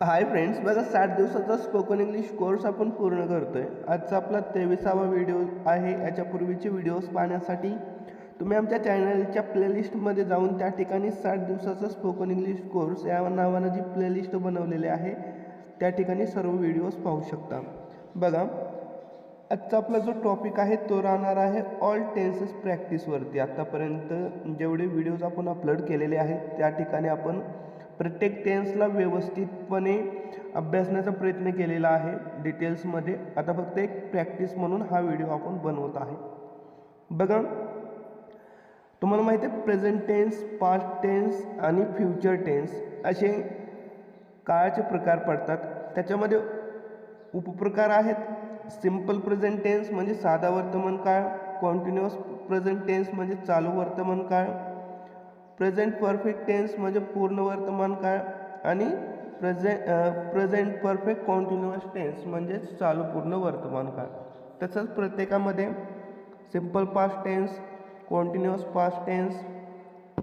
Hi friends बघा साठ दिवसाचा स्पोकन इंग्लिश कोर्स आपण पूर्ण करतोय. आजचा आपला तेविसावा व्हिडिओ आहे. याच्यापूर्वीचे व्हिडिओज पाहण्यासाठी तुम्ही आमच्या चॅनलच्या प्लेलिस्टमध्ये जाऊन त्या ठिकाणी साठ दिवसाचा स्पोकन इंग्लिश कोर्स या नावानं जी प्लेलिस्ट बनवलेली आहे त्या ठिकाणी सर्व व्हिडिओज पाहू शकता. बघा आजचा आपला जो टॉपिक आहे तो राहणार आहे ऑल टेन्सेस प्रॅक्टिसवरती आत्तापर्यंत जेवढे व्हिडिओज आपण अपलोड केलेले आहेत त्या ठिकाणी आपण प्रत्येक टेन्सला व्यवस्थितपणे अभ्यासण्याचा प्रयत्न केलेला आहे. डिटेल्समध्ये आता फक्त एक प्रॅक्टिस म्हणून हा व्हिडिओ आपण बनवत आहे. बघा. तुम्हाला माहिती आहे प्रेझेंट टेन्स पास्ट टेन्स आणि फ्युचर टेन्स असे काळाचे प्रकार पडतात. त्याच्यामध्ये उपप्रकार आहेत. सिंपल प्रेझेंट टेन्स म्हणजे साधा वर्तमान काळ. कॉन्टिन्युअस प्रेझेंट टेन्स म्हणजे चालू वर्तमान काळ. प्रेझेंट परफेक्ट टेन्स म्हणजे पूर्ण वर्तमान काळ आणि present present perfect continuous tense म्हणजेच चालू पूर्ण वर्तमान काळ. तसंच प्रत्येकामध्ये simple past tense continuous past tense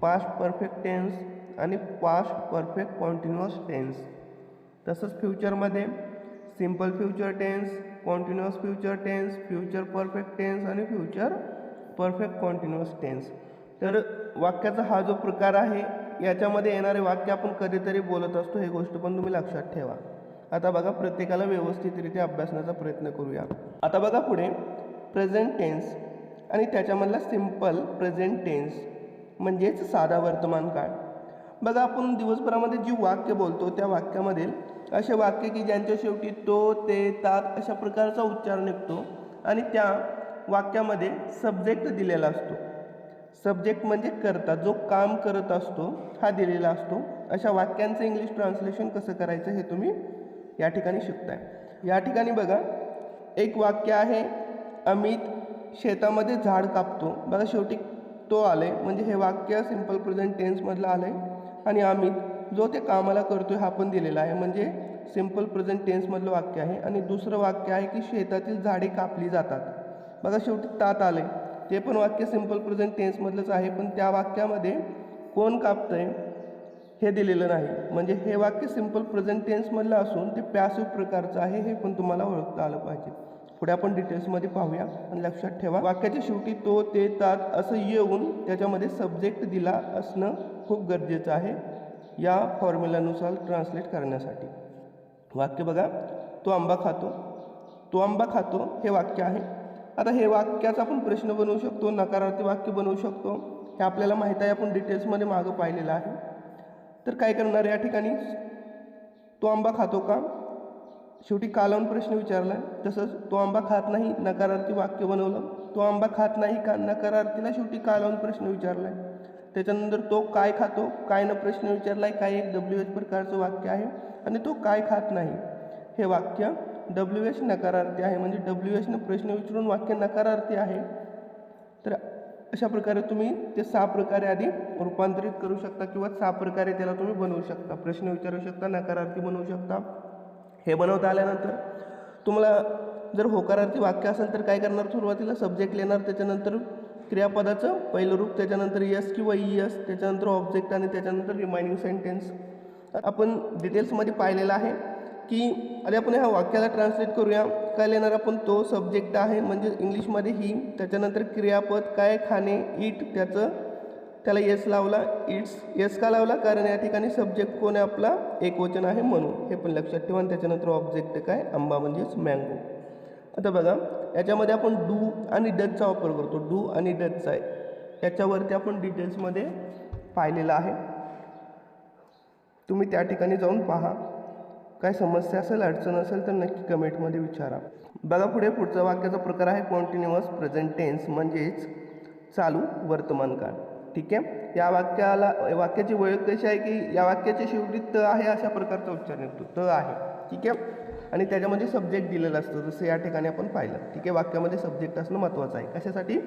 past perfect tense आणि पास्ट परफेक्ट कॉन्टिन्युअस टेन्स तसंच फ्युचरमध्ये simple future tense continuous future tense future perfect tense आणि फ्युचर परफेक्ट कॉन्टिन्युअस टेन्स तर वाक्याचा हा जो प्रकार आहे याच्यामध्ये येणारे वाक्य आपण कधीतरी बोलत असतो हे गोष्ट पण तुम्ही लक्षात ठेवा. आता बघा प्रत्येकाला व्यवस्थितरित्या अभ्यासण्याचा प्रयत्न करूया. आता बघा पुढे प्रेझेंट टेन्स आणि त्याच्यामधला सिंपल प्रेझेंट टेन्स म्हणजेच साधा वर्तमान काळ. बघा आपण दिवसभरामध्ये जी वाक्य बोलतो त्या वाक्यामधील असे वाक्य की ज्यांच्या शेवटी तो ते तात अशा प्रकारचा उच्चार निघतो आणि त्या वाक्यामध्ये सब्जेक्ट दिलेला असतो. सब्जेक्ट म्हणजे करता जो काम करत असतो हा दिलेला असतो. अशा वाक्यांचं इंग्लिश ट्रान्सलेशन कसं करायचं हे तुम्ही या ठिकाणी शिकताय. या ठिकाणी बघा एक वाक्य आहे अमित शेतामध्ये झाड कापतो. बघा शेवटी तो आले म्हणजे हे वाक्य सिंपल प्रेझेंट टेन्समधलं आलं आहे आणि अमित जो ते कामाला करतोय हा पण दिलेला आहे. म्हणजे सिंपल प्रेझेंट टेन्समधलं वाक्य आहे. आणि दुसरं वाक्य आहे की शेतातील झाडे कापली जातात. बघा शेवटी तात आले ते पण वाक्य सिंपल प्रेझेंट टेन्समधलंच आहे पण त्या वाक्यामध्ये कोण कापतंय हे दिलेलं नाही. म्हणजे हे वाक्य सिंपल प्रेझेंट टेन्समधलं असून ते पॅसिव्ह प्रकारचं आहे हे पण तुम्हाला ओळखता आलं पाहिजे. पुढे आपण डिटेल्समध्ये पाहूया आणि लक्षात ठेवा. वाक्याच्या शेवटी तो ते तात असं येऊन त्याच्यामध्ये सब्जेक्ट दिला असणं खूप गरजेचं आहे या फॉर्म्युलानुसार ट्रान्सलेट करण्यासाठी. वाक्य बघा तो आंबा खातो. तो आंबा खातो हे वाक्य आहे. आता हे वाक्याचा आपण प्रश्न बनवू शकतो नकारार्थी वाक्य बनवू शकतो. हे आपल्याला माहीत आहे आपण डिटेल्समध्ये मागं पाहिलेलं आहे. तर काय करणार या ठिकाणी? तो आंबा खातो का? शेवटी कालावून प्रश्न विचारला तसंच तो आंबा खात नाही नकारार्थी वाक्य बनवलं. तो आंबा खात नाही का? नकारार्थीला शेवटी कालावून प्रश्न विचारला आहे त्याच्यानंतर तो काय खातो? काय न प्रश्न विचारला आहे काय एक डब्ल्यू एच प्रकारचं वाक्य आहे. आणि तो काय खात नाही? हे वाक्य डब्ल्यू एच नकारार्थी आहे म्हणजे डब्ल्यू एचनं प्रश्न विचारून वाक्य नकारार्थी आहे. तर अशा प्रकारे तुम्ही ते सहा प्रकारे आधी रूपांतरित करू शकता किंवा सहा प्रकारे त्याला तुम्ही बनवू शकता. प्रश्न विचारू शकता नकारार्थी बनवू शकता. हे बनवता आल्यानंतर तुम्हाला जर होकारार्थी वाक्य असेल तर काय करणार? सुरुवातीला सब्जेक्ट लिहिणार त्याच्यानंतर क्रियापदाचं पहिलं रूप त्याच्यानंतर यस किंवा ई यस त्याच्यानंतर ऑब्जेक्ट आणि त्याच्यानंतर रिमाइनिंग सेंटेन्स आपण डिटेल्समध्ये पाहिलेलं आहे. की आणि आपण ह्या वाक्याला ट्रान्सलेट करूया. काय लिहिणार आपण? तो सब्जेक्ट आहे म्हणजे इंग्लिशमध्ये ही त्याच्यानंतर क्रियापद काय खाणे इट त्याचं त्याला येस लावला. इट्स येस का लावला? कारण या ठिकाणी सब्जेक्ट कोण आहे आपला? एकवचन आहे म्हणून. हे पण लक्षात ठेवा. आणि त्याच्यानंतर ऑब्जेक्ट काय? आंबा म्हणजेच मँगो आता बघा याच्यामध्ये आपण डू आणि डचचा वापर करतो. डू आणि डचचा आहे. याच्यावरती आपण डिटेल्समध्ये पाहिलेलं आहे. तुम्ही त्या ठिकाणी जाऊन पहा. काय समस्या असेल अडचण असेल तर नक्की कमेंटमध्ये विचारा. बघा पुढे पुढचा वाक्याचा प्रकार आहे कॉन्टिन्युअस प्रेझेंट टेन्स म्हणजेच चालू वर्तमान काळ. ठीक आहे? या वाक्याला वाक्याची ओळख कशी आहे की या वाक्याच्या शेवटी त आहे अशा प्रकारचा उच्चार निघतो त आहे. ठीक आहे? आणि त्याच्यामध्ये सब्जेक्ट दिलेलं असतं. जसं या ठिकाणी आपण पाहिलं. ठीक आहे? वाक्यामध्ये सब्जेक्ट असणं महत्त्वाचं आहे. कशासाठी?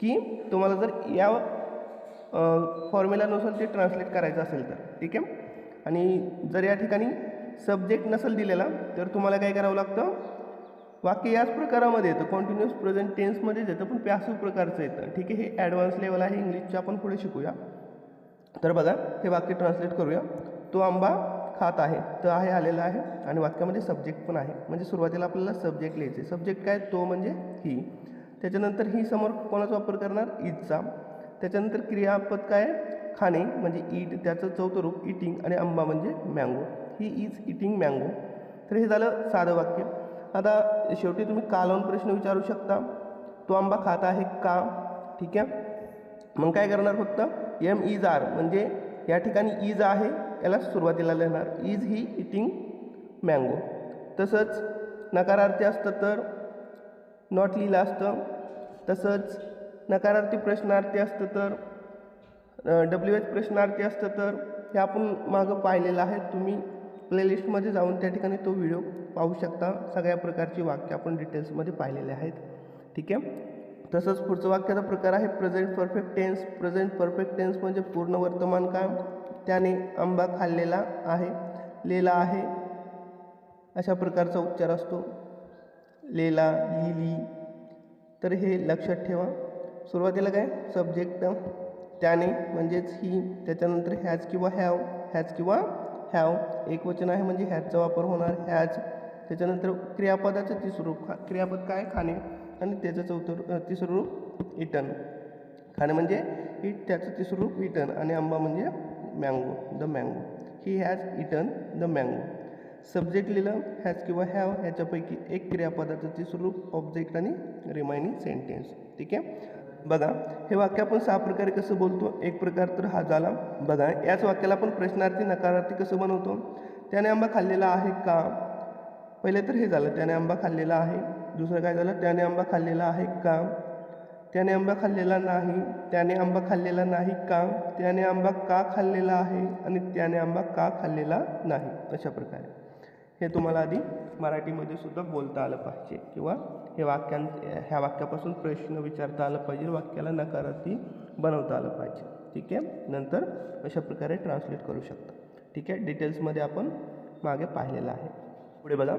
की तुम्हाला जर या फॉर्म्युलानुसार ते ट्रान्सलेट करायचं असेल तर. ठीक आहे? आणि जर या ठिकाणी सब्जेक्ट नसेल दिलेला तर तुम्हाला काय करावं लागतं? वाक्य याच प्रकारामध्ये येतं कॉन्टिन्युअस प्रेझेंट टेन्समध्येच येतं पण पॅसिव्ह प्रकारचं येतं. ठीक आहे हे ॲडव्हान्स लेवल आहे इंग्लिशचं आपण पुढे शिकूया. तर बघा हे वाक्य ट्रान्सलेट करूया. तो आंबा खात आहे तर आहे आलेला आहे आणि वाक्यामध्ये सब्जेक्ट पण आहे. म्हणजे सुरुवातीला आपल्याला सब्जेक्ट लिहायचे सब्जेक्ट काय? तो म्हणजे ही. त्याच्यानंतर ही समोर कोणाचा वापर करणार? ईदचा त्याच्यानंतर क्रियापद काय? खाणे म्हणजे ईट त्याचं चौथं रूप इटिंग आणि आंबा म्हणजे mango he is eating mango तर हे झालं साधं वाक्य. आता शेवटी तुम्ही का लावून प्रश्न विचारू शकता. तो आंबा खात आहे का? ठीक आहे. मग काय करणार फक्त? एम इज आर म्हणजे या ठिकाणी इज आहे याला सुरुवातीला लिहिणार. इज ही इटिंग मँगो तसंच नकारार्थी असतं तर नॉट लिहिलं असतं. तसंच नकारार्थी प्रश्नार्थी असतं तर डब्ल्यू एच प्रश्नार्थी असतं तर हे आपण मागं पाहिलेलं आहे तुम्ही. प्लेलिस्टमध्ये जाऊन त्या ठिकाणी तो व्हिडिओ पाहू शकता. सगळ्या प्रकारची वाक्य आपण डिटेल्समध्ये पाहिलेले आहेत. ठीक आहे? तसंच पुढचं वाक्याचा प्रकार आहे present perfect tense. Present perfect tense म्हणजे पूर्ण वर्तमान काळ त्याने आंबा खाल्लेला आहे लेला आहे अशा प्रकारचा उच्चार असतो. लेला लिली. तर हे लक्षात ठेवा. सुरुवातीला काय? सब्जेक्ट. त्याने म्हणजेच ही त्याच्यानंतर ह्याच किंवा हॅव ह्याच किंवा हॅव एक वचन आहे म्हणजे हॅजचा वापर होणार हॅज त्याच्यानंतर क्रियापदाचं तिसरं रूप खा क्रियापद काय? खाणे. आणि त्याचं चौथं तिसरं रूप इटन. खाणे म्हणजे इट त्याचं तिसरं रूप इटन. आणि आंबा म्हणजे mango the mango he has eaten the mango subject लिहिलं हॅज किंवा हॅव ह्याच्यापैकी एक क्रियापदाचं तिसरं रूप ऑब्जेक्ट आणि रिमायनिंग सेंटेन्स ठीक आहे? बघा हे वाक्य आपण सहा प्रकारे कसं बोलतो? एक प्रकार तर हा झाला. बघा याच वाक्याला आपण प्रश्नार्थी नकारार्थी कसं बनवतो? त्याने आंबा खाल्लेला आहे का? पहिले तर हे झालं त्याने आंबा खाल्लेला आहे. दुसरं काय झालं? त्याने आंबा खाल्लेला आहे का? त्याने आंबा खाल्लेला नाही. त्याने आंबा खाल्लेला नाही का? त्याने आंबा का खाल्लेला आहे? आणि त्याने आंबा का खाल्लेला नाही? अशा प्रकारे. हे तुम्हाला आधी मराठीमध्ये सुद्धा बोलता आलं पाहिजे किंवा हे वाक्यां ह्या वाक्यापासून प्रश्न विचारता आलं पाहिजे वाक्याला नकारार्थी बनवता आलं पाहिजे. ठीक आहे? नंतर अशा प्रकारे ट्रान्सलेट करू शकता. ठीक आहे? डिटेल्समध्ये आपण मागे पाहिलेलं आहे. पुढे बघा.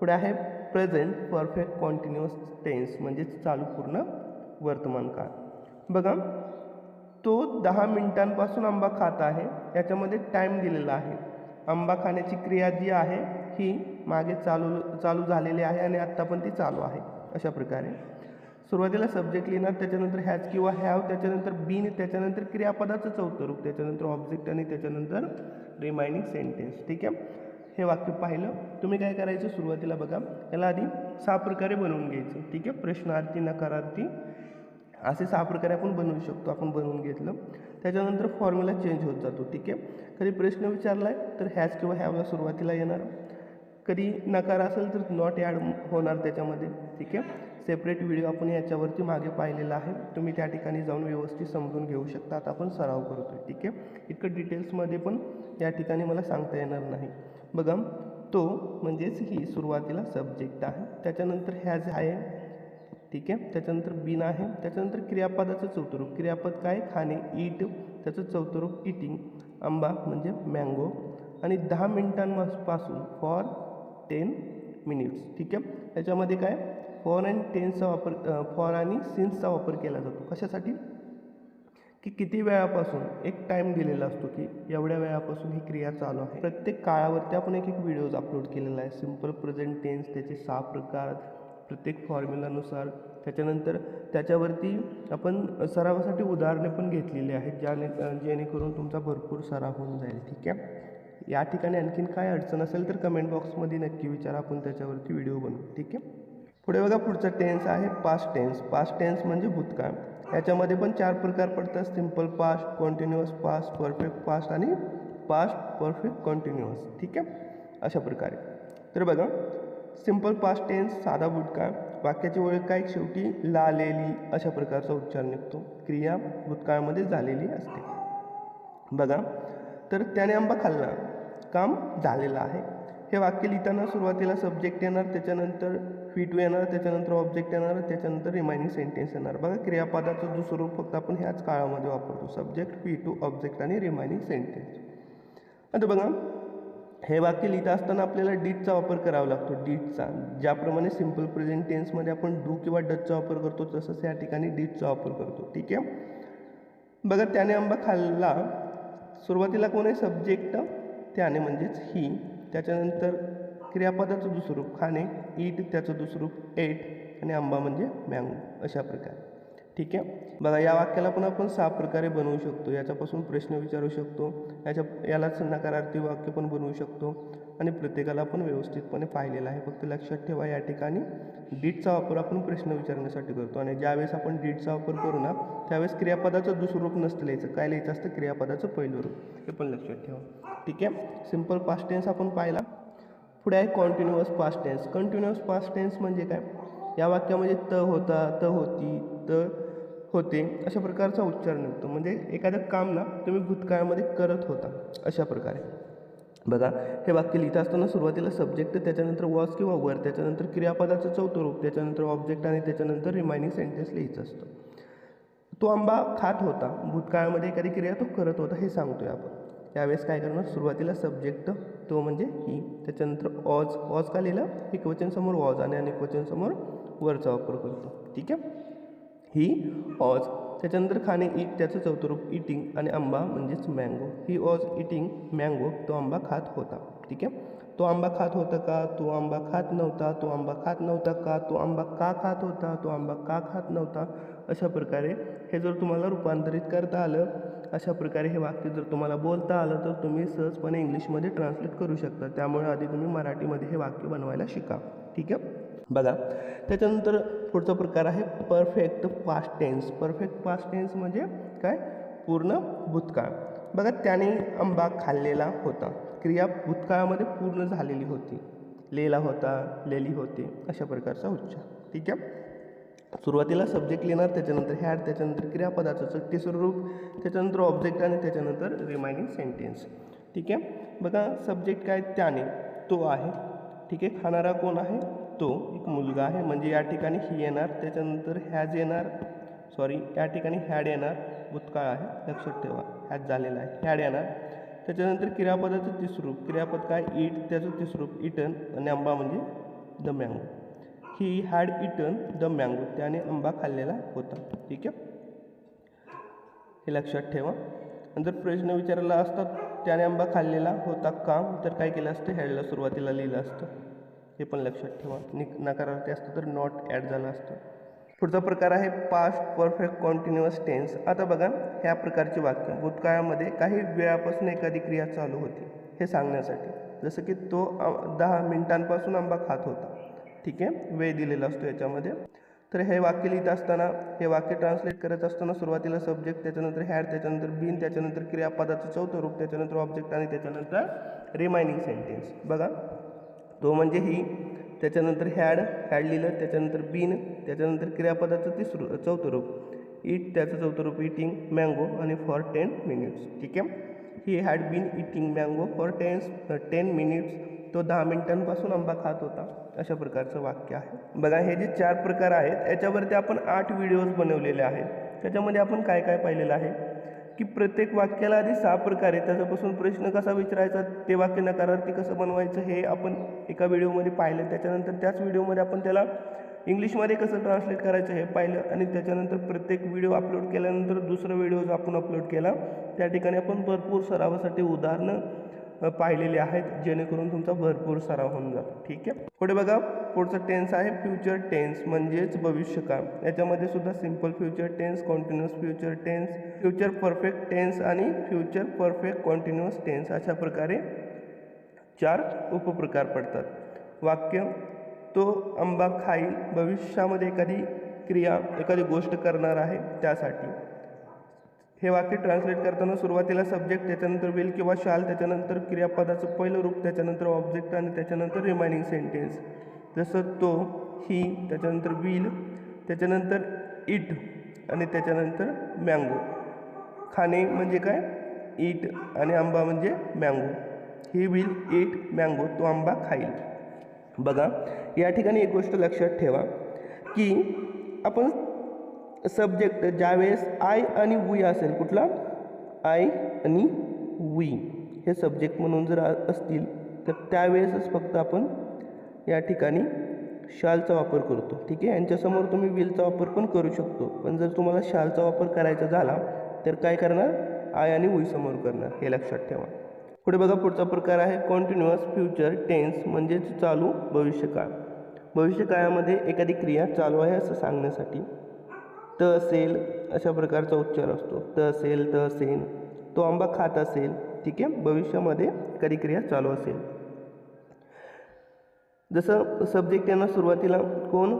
पुढे आहे प्रेझेंट परफेक्ट कॉन्टिन्युअस टेन्स म्हणजेच चालू पूर्ण वर्तमान काळ. बघा. तो दहा मिनिटांपासून आंबा खात आहे. याच्यामध्ये टाईम दिलेला आहे. आंबा खाण्याची क्रिया जी आहे ही मागे चालू चालू झालेली आहे आणि आत्ता पण ती चालू आहे अशा प्रकारे. सुरुवातीला सब्जेक्ट लिहिणार त्याच्यानंतर हॅज किंवा हॅव त्याच्यानंतर बीन त्याच्यानंतर क्रियापदाचं चौथं रूप त्याच्यानंतर ऑब्जेक्ट आणि त्याच्यानंतर रिमायनिंग सेंटेन्स ठीक आहे? हे वाक्य पाहिलं. तुम्ही काय करायचं? सुरुवातीला बघा. याला आधी सहा प्रकारे बनवून घ्यायचं ठीक आहे? प्रश्नार्थी नकारार्थी असे सहा प्रकारे आपण बनवू शकतो आपण बनवून घेतलं. त्याच्यानंतर फॉर्म्युला चेंज होत जातो ठीक आहे? कधी प्रश्न विचारला आहे तर हॅज किंवा हॅवला सुरुवातीला येणार. कधी नकार असेल तर नॉट ॲड होणार त्याच्यामध्ये ठीक आहे? सेपरेट व्हिडिओ आपण याच्यावरती मागे पाहिलेला आहे. तुम्ही त्या ठिकाणी जाऊन व्यवस्थित समजून घेऊ शकता. आता आपण सराव करतो आहे ठीक आहे? इतकं डिटेल्समध्ये पण या ठिकाणी मला सांगता येणार नाही. बघा तो म्हणजेच ही सुरुवातीला सब्जेक्ट आहे. त्याच्यानंतर हॅज आहे ठीक आहे? त्याच्यानंतर बिन आहे. त्याच्यानंतर क्रियापदाचं चौतरूप. क्रियापद काय? खाणे ईट त्याचं चौतरूप इटिंग आंबा म्हणजे मँगो आणि दहा मिनिटांपासून फॉर टेन मिनिट्स ठीक आहे? त्याच्यामध्ये काय? फॉर अँड टेन्सचा वापर फॉर आणि सिन्सचा वापर केला जातो. कशासाठी? की किती वेळापासून एक टाईम दिलेला असतो की एवढ्या वेळापासून ही क्रिया चालू आहे. प्रत्येक काळावरती आपण एक एक व्हिडिओज अपलोड केलेला आहे. सिंपल प्रेझेंट टेन्स त्याचे सहा प्रकार प्रत्येक फॉर्म्युलानुसार त्याच्यानंतर त्याच्यावरती आपण सरावासाठी उदाहरणे पण घेतलेली आहेत ज्याने जेणेकरून तुमचा भरपूर सराव होऊन जाईल ठीक आहे? या ठिकाणी आणखीन काय अडचण असेल तर कमेंट बॉक्समध्ये नक्की विचारा. आपण त्याच्यावरती व्हिडिओ बनवू. ठीक आहे? पुढे बघा पुढचा टेन्स आहे पास्ट टेन्स पास्ट टेन्स म्हणजे भूतकाळ. याच्यामध्ये पण चार प्रकार पडतात. Simple past continuous past perfect past आणि पास्ट परफेक्ट कॉन्टिन्युअस ठीक आहे? अशा प्रकारे. तर बघा सिंपल पास्ट टेन्स साधा भूतकाळ. वाक्याची ओळख काय? शेवटी लालेली. अशा प्रकारचा उच्चार निघतो. क्रिया भूतकाळामध्ये झालेली असते. बघा तर त्याने आंबा खाल्ला. काम झालेलं आहे. हे वाक्य लिहिताना सुरुवातीला सब्जेक्ट येणार त्याच्यानंतर फी टू येणार त्याच्यानंतर ऑब्जेक्ट येणार त्याच्यानंतर रिमाइनिंग सेंटेन्स येणार. बघा क्रियापदाचं जो स्वरूप फक्त आपण ह्याच काळामध्ये वापरतो. सब्जेक्ट फी टू ऑब्जेक्ट आणि रिमायनिंग सेंटेन्स आता बघा हे वाक्य लिहिता असताना आपल्याला डीटचा वापर करावा लागतो. डीटचा ज्याप्रमाणे सिंपल प्रेझेंट टेन्समध्ये आपण डू किंवा डचचा वापर करतो तसंच या ठिकाणी डीटचा वापर करतो. ठीक आहे? बघा त्याने आंबा खाल्ला. सुरुवातीला कोण आहे? सब्जेक्ट त्याने म्हणजेच ही. त्याच्यानंतर क्रियापदाचं दुसरं रूप खाणे ईट त्याचं दुसरं रूप एट आणि आंबा म्हणजे मँगो अशा प्रकारे. ठीक आहे? बघा या वाक्याला पण आपण सहा प्रकारे बनवू शकतो. याच्यापासून प्रश्न विचारू शकतो. याच्या यालाच नकारार्थी वाक्य पण बनवू शकतो. आणि प्रत्येकाला आपण व्यवस्थितपणे पाहिलेलं आहे. फक्त लक्षात ठेवा या ठिकाणी डीटचा वापर आपण प्रश्न विचारण्यासाठी करतो. आणि ज्यावेळेस आपण डीटचा वापर करू ना त्यावेळेस क्रियापदाचं दुसरं रूप नसतं लिहायचं. काय लिहायचं असतं? क्रियापदाचं पहिलं रूप. हे पण लक्षात ठेवा. ठीक आहे? सिंपल पास्ट टेन्स आपण पाहिला. पुढे आहे continuous past tense continuous past tense म्हणजे काय? या वाक्यामध्ये त होता त होती त होते अशा प्रकारचा उच्चार निघतो. म्हणजे एखादं काम ना तुम्ही भूतकाळामध्ये करत होता. अशा प्रकारे. बघा हे वाक्य लिहित असताना सुरुवातीला सब्जेक्ट त्याच्यानंतर वॉज किंवा वर त्याच्यानंतर क्रियापदाचं चौथं रूप त्याच्यानंतर ऑब्जेक्ट आणि त्याच्यानंतर रिमायनिंग सेंटेन्स लिहायचं असतं. तो आंबा खात होता. भूतकाळामध्ये एखादी क्रिया तो करत होता हे सांगतोय आपण. त्यावेळेस काय करणार? सुरुवातीला सब्जेक्ट तो म्हणजे ही. त्याच्यानंतर ऑज ऑज का लिहिला? एक वचन समोर ऑज आणि अनेक वचन समोर वरचा वापर करतो. ठीक आहे? ही ऑज त्याच्यानंतर खाणे ईट त्याचं चौथं रूप इटिंग आणि आंबा म्हणजेच मँगो ही ऑज इटिंग मँगो तो आंबा खात होता. ठीक आहे? तो आंबा खात होता का? तो आंबा खात नव्हता. तो आंबा खात नव्हता का? तो आंबा का खात होता? तो आंबा का खात नव्हता? अशा प्रकारे हे जर तुम्हाला रूपांतरित करता आलं अशा प्रकारे हे वाक्य जर तुम्हाला बोलता आलं तर तुम्ही सहजपणे इंग्लिशमध्ये ट्रान्सलेट करू शकता. त्यामुळे आधी तुम्ही मराठीमध्ये हे वाक्य बनवायला शिका. ठीक आहे? बघा. त्याच्यानंतर पुढचा प्रकार आहे perfect past tense perfect past tense म्हणजे काय? पूर्ण भूतकाळ. बघा त्याने आंबा खाल्लेला होता. क्रिया भूतकाळामध्ये पूर्ण झालेली होती. लेला होता लेली होती. अशा प्रकारचा उच्चार. ठीक आहे? सुरुवातीला सब्जेक्ट लिहिणार त्याच्यानंतर हॅड त्याच्यानंतर क्रियापदाचं तिसरं रूप त्याच्यानंतर ऑब्जेक्ट आणि त्याच्यानंतर रिमाइनिंग सेंटेन्स ठीक आहे? बघा सब्जेक्ट काय? त्याने. तो आहे. ठीक आहे? खाणारा कोण आहे? तो एक मुलगा आहे. म्हणजे या ठिकाणी ही येणार त्याच्यानंतर हॅज येणार सॉरी या ठिकाणी हॅड येणार भूतकाळ आहे. लक्षात ठेवा हॅज झालेला आहे. हॅड येणार. त्याच्यानंतर क्रियापदाचं तिसरूप. क्रियापद काय? इट त्याचं तिसरूप इटन आणि आंबा म्हणजे the mango he had eaten the mango त्याने आंबा खाल्लेला होता. ठीक आहे? हे लक्षात ठेवा. आणि जर प्रश्न विचारला असता त्याने आंबा खाल्लेला होता का? तर काय केलं असतं? हॅडला सुरुवातीला लिहिलं असतं. हे पण लक्षात ठेवा. नि नकारार्थी असतं तर नॉट ॲड झाला असतं. पुढचा प्रकार आहे पास्ट परफेक्ट कॉन्टिन्युअस टेन्स आता बघा ह्या प्रकारचे वाक्य. भूतकाळामध्ये काही वेळापासून एखादी क्रिया चालू होती हे सांगण्यासाठी. जसं की तो दहा मिनिटांपासून आंबा खात होता. ठीक आहे? वेळ दिलेला असतो याच्यामध्ये. तर हे वाक्य लिहित असताना हे वाक्य ट्रान्सलेट करत असताना सुरुवातीला सब्जेक्ट त्याच्यानंतर हॅड त्याच्यानंतर बिन त्याच्यानंतर क्रियापदाचं चौथं रूप त्याच्यानंतर ऑब्जेक्ट आणि त्याच्यानंतर रिमाइनिंग सेंटेन्स बघा. तो म्हणजे ही. त्याच्यानंतर हॅड हॅड लिहिलं त्याच्यानंतर बीन त्याच्यानंतर क्रियापदाचं तिसरं चौथं रूप. इट त्याचं चौथं रूप इटिंग मँगो आणि फॉर टेन मिनिट्स ठीक आहे? He had been eating mango for ten ten minutes तो दहा मिनिटांपासून आंबा खात होता. अशा प्रकारचं वाक्य आहे. बघा हे जे चार प्रकार आहेत याच्यावरती आपण आठ व्हिडिओज बनवलेले आहेत. त्याच्यामध्ये आपण काय काय पाहिलेलं आहे? की प्रत्येक वाक्याला आधी सहा प्रकार आहे त्याच्यापासून प्रश्न कसा विचारायचा ते वाक्य नकारार्थी कसं बनवायचं हे आपण एका व्हिडिओमध्ये पाहिलं. त्याच्यानंतर त्याच व्हिडिओमध्ये आपण त्याला इंग्लिशमध्ये कसं ट्रान्सलेट करायचं हे पाहिलं आणि त्याच्यानंतर प्रत्येक व्हिडिओ अपलोड केल्यानंतर दुसरा व्हिडिओ जो आपण अपलोड केला त्या ठिकाणी आपण भरपूर सरावासाठी उदाहरणं पाहिलेले आहेत जेणेकरून तुमचा भरपूर सराव होऊन जातो. ठीक आहे? पुढे बघा पुढचं टेन्स आहे फ्युचर टेन्स म्हणजेच भविष्यकाळ. याच्यामध्ये सुद्धा simple future tense continuous future tense future perfect tense आणि फ्युचर परफेक्ट कॉन्टिन्युअस टेन्स अशा प्रकारे चार उपप्रकार पडतात. वाक्य तो आंबा खाईल भविष्यामध्ये एखादी क्रिया एखादी गोष्ट करणार आहे त्यासाठी. हे वाक्य ट्रान्सलेट करताना सुरुवातीला सब्जेक्ट त्याच्यानंतर विल किंवा शाल त्याच्यानंतर क्रियापदाचं पहिलं रूप त्याच्यानंतर ऑब्जेक्ट आणि त्याच्यानंतर रिमायनिंग सेंटेन्स जसं तो ही त्याच्यानंतर विल त्याच्यानंतर इट आणि त्याच्यानंतर मँगो खाणे म्हणजे काय? इट आणि आंबा म्हणजे mango he will eat mango तो आंबा खाईल. बघा या ठिकाणी एक गोष्ट लक्षात ठेवा की आपण सब्जेक्ट ज्यावेळेस आय आणि वी असेल कुठला? आय आणि वी हे सब्जेक्ट म्हणून जर असतील तर त्यावेळेसच फक्त आपण या ठिकाणी शालचा वापर करतो. ठीक आहे? यांच्यासमोर तुम्ही विलचा वापर पण करू शकतो. पण जर तुम्हाला शालचा वापर करायचा झाला तर काय करणार? आय आणि वी समोर करणार. हे लक्षात ठेवा. पुढे बघा पुढचा प्रकार आहे कॉन्टिन्युअस फ्युचर टेन्स म्हणजेच चालू भविष्यकाळ. भविष्यकाळामध्ये एखादी क्रिया चालू आहे असं सांगण्यासाठी त असेल अशा प्रकारचा उच्चार असतो. त असेल त असेल तो आंबा खात असेल ठीक आहे भविष्यामध्ये एखादी क्रिया चालू असेल. जसं सब्जेक्ट यांना सुरुवातीला कोण?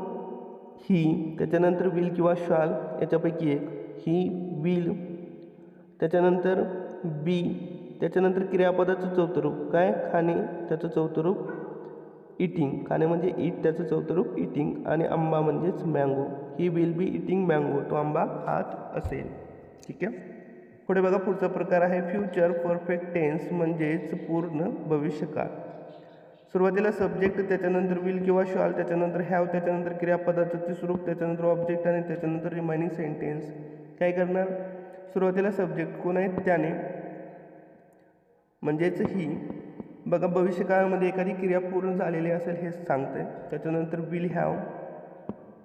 ही त्याच्यानंतर विल किंवा शाल याच्यापैकी एक. ही विल त्याच्यानंतर बी त्याच्यानंतर क्रियापदाचं चौथं रूप. काय? खाणे त्याचं चौथं रूप. इटिंग खाणे म्हणजे ईट त्याचं चौथं रूप इटिंग आणि आंबा म्हणजेच mango he will be eating mango तो आंबा खात असेल. ठीक आहे? पुढे बघा पुढचा प्रकार आहे. फ्युचर परफेक्ट टेन्स म्हणजेच पूर्ण भविष्यकाळ. सुरुवातीला सब्जेक्ट त्याच्यानंतर विल किंवा शॉल त्याच्यानंतर हॅव त्याच्यानंतर क्रियापदार्थाचे स्वरूप त्याच्यानंतर ऑब्जेक्ट आणि त्याच्यानंतर रिमायनिंग सेंटेन्स काय करणार? सुरुवातीला सब्जेक्ट कोण आहेत त्याने. म्हणजेच ही बघा भविष्यकाळामध्ये एखादी क्रिया पूर्ण झालेली असेल हे सांगते त्याच्यानंतर विल हॅव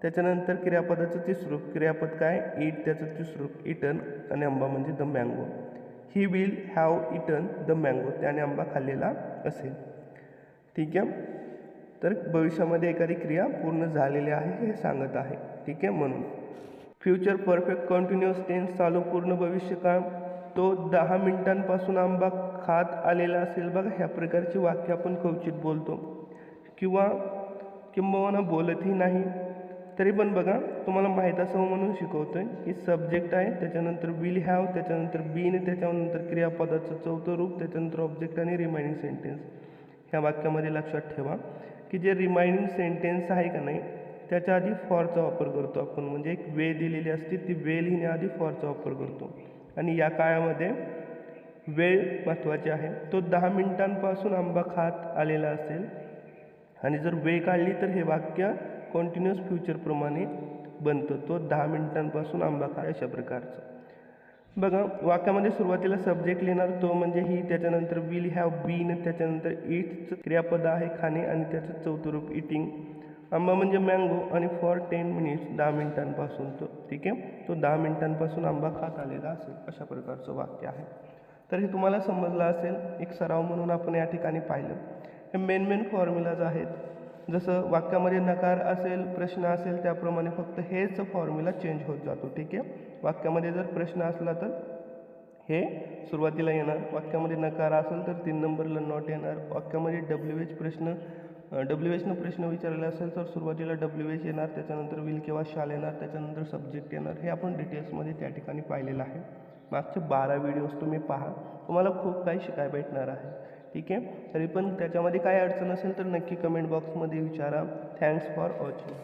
त्याच्यानंतर क्रियापदाचं तिसरूप क्रियापद काय? इट त्याचं तिसरूप इटन आणि आंबा म्हणजे the mango he will have eaten the mango त्याने आंबा खाल्लेला असेल. ठीक आहे? तर भविष्यामध्ये एखादी क्रिया पूर्ण झालेली आहे हे सांगत आहे. ठीक आहे? म्हणून. फ्युचर परफेक्ट कंटिन्युअस टेन्स चालू पूर्ण भविष्यकाळ. तो दहा मिनिटांपासून आंबा खात आलेला असेल बघा ह्या प्रकारची वाक्य आपण क्वचित बोलतो. किंवा किंबहुना बोलतही नाही तरी पण बघा तुम्हाला माहीत असावं म्हणून शिकवतो आहे की सब्जेक्ट आहे त्याच्यानंतर विल हॅव त्याच्यानंतर बीन त्याच्यानंतर क्रियापदाचं चौथं रूप त्याच्यानंतर ऑब्जेक्ट आणि रिमाइनिंग सेंटेन्स ह्या वाक्यामध्ये लक्षात ठेवा की जे रिमाइनिंग सेंटेन्स आहे का नाही त्याच्या आधी फॉरचा वापर करतो आपण. म्हणजे एक वे दिलेली असते ती वे लिहिण्याआधी फॉरचा वापर करतो. आणि या काळामध्ये वेळ महत्त्वाची आहे. तो दहा मिनिटांपासून आंबा खात आलेला असेल. आणि जर वेळ काढली तर हे वाक्य कॉन्टिन्युअस फ्युचरप्रमाणे बनतो. तो दहा मिनिटांपासून आंबा खा अशा प्रकारचं. बघा वाक्यामध्ये सुरुवातीला सब्जेक्ट लिहिणार तो म्हणजे ही त्याच्यानंतर विल हॅव बीन त्याच्यानंतर इटचं क्रियापद आहे खाणे आणि त्याचं चौथं रूप इटिंग आंबा म्हणजे मँगो आणि फॉर टेन मिनिट्स दहा मिनिटांपासून तो ठीक आहे? तो दहा मिनिटांपासून आंबा खात आलेला असेल. अशा प्रकारचं वाक्य आहे. तर हे तुम्हाला समजलं असेल एक सराव म्हणून आपण या ठिकाणी पाहिलं. हे मेन मेन फॉर्म्युलाज आहेत. जसं वाक्यामध्ये नकार असेल प्रश्न असेल त्याप्रमाणे फक्त हेच फॉर्म्युला चेंज होत जातो ठीक आहे? वाक्यामध्ये जर प्रश्न असला तर हे सुरुवातीला येणार. वाक्यामध्ये नकार असेल तर तीन नंबरला नॉट येणार. वाक्यामध्ये डब्ल्यू एच प्रश्न डब्ल्यू एचनं प्रश्न विचारलेला असेल तर सुरुवातीला डब्ल्यू एच येणार. त्याच्यानंतर विल किंवा शाल येणार. त्याच्यानंतर सब्जेक्ट येणार. हे आपण डिटेल्समध्ये त्या ठिकाणी पाहिलेलं आहे. मागचे बारा व्हिडिओज तुम्ही पहा. तुम्हाला खूप काही शिकायला भेटणार आहे. ठीक आहे? तरी पण त्याच्यामध्ये काय अडचण असेल तर नक्की कमेंट बॉक्समध्ये विचारा. Thanks for watching